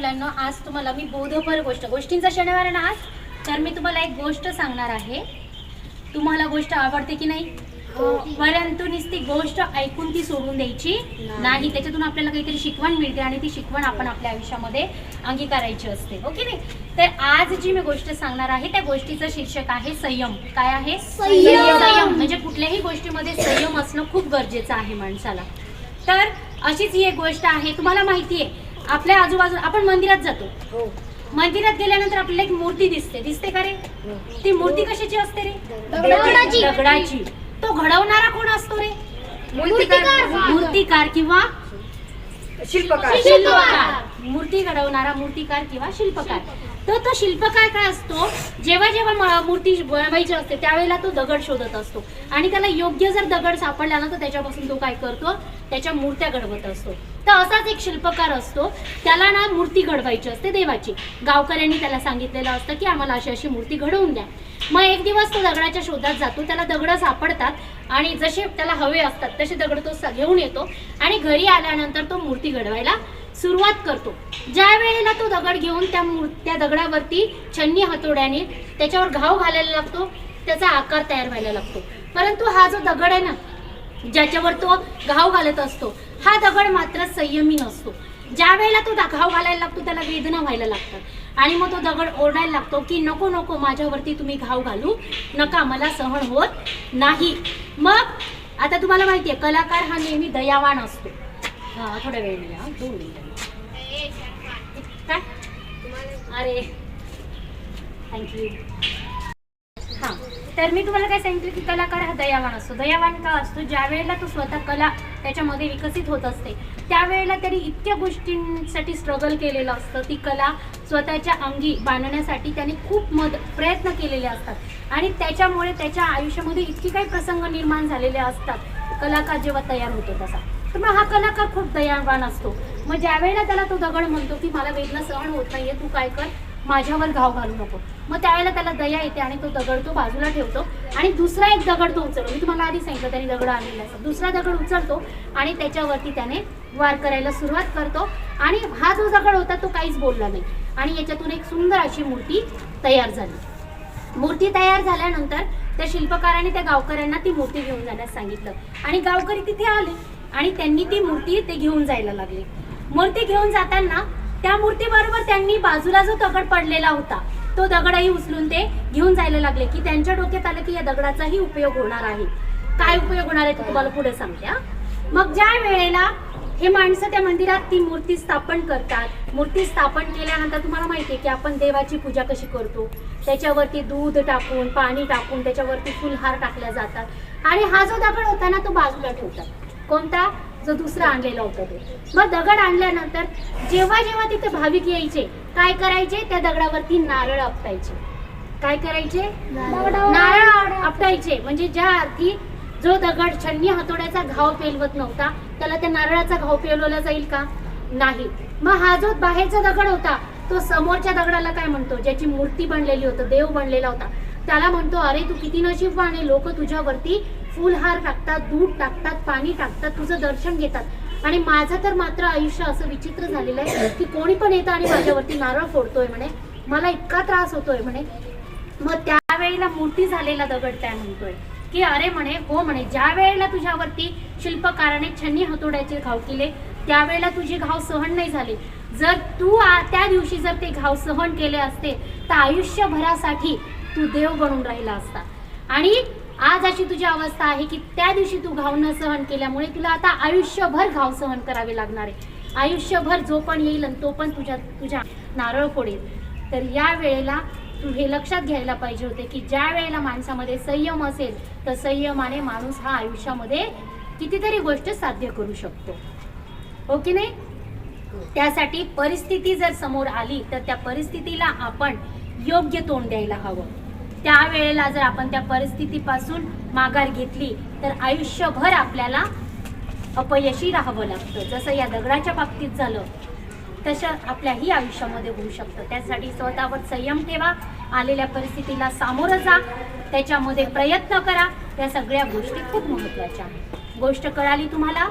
मुलांना आज तुम्हाला मी बोधपर गोष्ट गोष्टींचा शनिवार आहे ना आज? तर मी तुम्हाला एक गोष्ट सांगणार आहे. तुम्हाला गोष्ट आवडते की नाही? परंतु नुसती गोष्ट ऐकून ती सोडून द्यायची नाही. त्याच्यातून आपल्याला काहीतरी शिकवण मिळते आणि ती शिकवण आपण आपल्या आयुष्यामध्ये अंगीकारायची असते. ओके नाही? तर आज जी मी गोष्ट सांगणार आहे त्या गोष्टीचं शीर्षक आहे संयम. काय आहे? संयम. संयम. म्हणजे कुठल्याही गोष्टीमध्ये संयम असणं खूप गरजेचं आहे माणसाला. तर अशीच ही एक गोष्ट आहे. तुम्हाला माहिती आहे आपल्या आजूबाजूला आपण मंदिरात जातो. हो. मंदिरात गेल्यानंतर आपल्याला एक मूर्ती दिसते. दिसते का रे? ती मूर्ती कशाची असते रे? दगडाची. दगडाची. तो घडवणारा कोण असतो रे? मूर्तिकार. मूर्तिकार किंवा शिल्पकार. शिल्पकार. मूर्ती घडवणारा मूर्तिकार किंवा शिल्पकार. तर तो शिल्पकार काय असतो? जेव्हा जेव्हा मूर्ती बनवायची असते त्यावेळेला तो दगड शोधत असतो. आणि त्याला योग्य जर दगड सापडला ना तर त्याच्यापासून तो काय करतो? त्याच्या मूर्त्या घडवत असतो. तर असाच एक शिल्पकार असतो. त्याला ना मूर्ती घडवायची असते देवाची. गावकऱ्यांनी त्याला सांगितलेलं असतं की आम्हाला अशी अशी मूर्ती घडवून द्या. मग एक दिवस तो दगडाच्या शोधात जातो. त्याला दगडं सापडतात आणि जसे त्याला हवे असतात तसे दगड तो स- घेऊन येतो आणि घरी आल्यानंतर तो मूर्ती घडवायला सुरुवात करतो. ज्या वेळेला तो दगड घेऊन त्या मूर त्या दगडावरती छन्नी हातोड्याने त्याच्यावर घाव घालायला लागतो त्याचा आकार तयार व्हायला लागतो. परंतु हा जो दगड आहे ना ज्याच्यावर तो घाव घालत असतो हा दगड मात्र संयमी नसतो. ज्या वेळेला तो घाव घालायला लागतो त्याला वेदना व्हायला लागतात. आणि मग तो दगड ओरडायला लागतो की नको नको माझ्यावरती तुम्ही घाव घालू. नका मला सहन होत नाही. मग आता तुम्हाला माहितीये कलाकार हा नेहमी दयावान असतो. हा थोड्या वेळ मिळा दोन मिनिटं. काय? अरे थँक्यू हां तर मी तुम्हाला काय सांगितलं की कलाकार हा दयावान असतो. दयावान का असतो? ज्या वेळेला तो स्वतः कला त्याच्यामध्ये विकसित होत असते. त्यावेळेला त्यांनी इतक्या गोष्टींसाठी स्ट्रगल केलेलं असतं. ती कला स्वतःच्या अंगी बांधण्यासाठी त्याने खूप मद प्रयत्न केलेले असतात. आणि त्याच्यामुळे त्याच्या आयुष्यामध्ये इतके काही प्रसंग निर्माण झालेले असतात. कलाकार जेव्हा तयार होतो तसा. तर मग हा कलाकार खूप दयावान असतो. मग ज्यावेळेला त्याला तो दगड म्हणतो की मला वेदना सहन होत नाहीये तू काय कर? माझ्यावर घाव घालू नको. मग त्यावेळेला त्याला दया येते आणि तो दगड तो बाजूला ठेवतो आणि दुसरा एक दगड तो उचलतो. मी तुम्हाला आधी सांगितलं त्याने दगड आणलेला असतो. दुसरा दगड उचलतो आणि त्याच्यावरती त्याने वार करायला सुरुवात करतो. आणि हा जो दगड होता तो काहीच बोलला नाही. आणि याच्यातून एक सुंदर अशी मूर्ती तयार झाली. मूर्ती तयार झाल्यानंतर त्या शिल्पकाराने त्या गावकऱ्यांना ती मूर्ती घेऊन जाण्यास सांगितलं. आणि गावकरी तिथे आले आणि त्यांनी ती मूर्ती ते घेऊन जायला लागले. मूर्ती घेऊन जाताना त्या मूर्तीबरोबर त्यांनी बाजूला जो दगड पडलेला होता तो दगडही उचलून ते घेऊन जायला लागले की त्यांच्या डोक्यात आलं की या दगडाचाही उपयोग होणार आहे. काय उपयोग होणार आहे ते तुम्हाला पुढे सांगते मग ज्या वेळेला हे माणसं त्या मंदिरात ती मूर्ती स्थापन करतात मूर्ती स्थापन केल्यानंतर तुम्हाला माहिती आहे की आपण देवाची पूजा कशी करतो? त्याच्यावरती दूध टाकून पाणी टाकून त्याच्यावरती फुलहार टाकल्या जातात. आणि हा जो दगड होता ना तो बाजूला ठेवतात. कोणता? जो दुसरा आणलेला होता तो. मग दगड आणल्यानंतर जेव्हा जेव्हा तिथे भाविक यायचे काय करायचे? त्या दगडावरती नारळ आपटायचे. काय करायचे? नारळ आपटायचे. म्हणजे ज्या अर्थी जो दगड छन्नी हातोड्याचा घाव पेलवत नव्हता त्याला त्या नारळाचा घाव पेलवला जाईल का? नाही. मग हा जो बाहेरचा दगड होता तो समोरच्या दगडाला काय म्हणतो? ज्याची मूर्ती बनलेली होती देव बनलेला होता. त्याला म्हणतो अरे तू किती नशीबवान आहे लोक तुझ्यावरती फुलहार टाकतात दूध टाकतात पाणी टाकतात तुझं दर्शन घेतात. आणि माझं तर मात्र आयुष्य असं विचित्र झालेलं आहे की कोणी पण येतं आणि माझ्यावरती नारळ फोडतोय म्हणे. मला इतका त्रास होतोय म्हणे. मग त्यावेळेला मूर्ती झालेला दगड काय म्हणतोय की अरे म्हणे हो म्हणे ज्या वेळेला तुझ्यावरती शिल्पकाराने छन्नी हातोड्याचे घाव केले त्यावेळेला तुझे घाव सहन नाही झाले. जर तू त्या दिवशी जर ते घाव सहन केले असते तर आयुष्यभरासाठी तू देव बनून राहिला असता. आणि आज अशी तुझी अवस्था आहे की त्या दिवशी तू घाव न सहन केल्यामुळे तुला आता आयुष्यभर घाव सहन करावे लागणार आहे. आयुष्यभर जो पण येईल आणि तो पण तुझ्या तुझ्या नारळ फोडेल. तर या वेळेला तू हे लक्षात घ्यायला पाहिजे होते की ज्या वेळेला माणसामध्ये संयम असेल तर संयमाने माणूस हा आयुष्यामध्ये कितीतरी गोष्ट साध्य करू शकतो. हो की नाही? त्यासाठी परिस्थिती जर समोर आली तर त्या परिस्थितीला आपण योग्य तोंड द्यायला हवं. त्यावेळेला जर आपण त्या परिस्थितीपासून माघार घेतली तर आयुष्यभर आपल्याला अपयशी राहावं लागतं. जसं या दगडाच्या बाबतीत झालं तसं आपल्याही आयुष्यामध्ये होऊ शकतं. त्यासाठी स्वतःवर संयम ठेवा आलेल्या परिस्थितीला सामोरं जा त्याच्यामध्ये प्रयत्न करा. या सगळ्या गोष्टी खूप महत्त्वाच्या आहेत. गोष्ट कळाली तुम्हाला?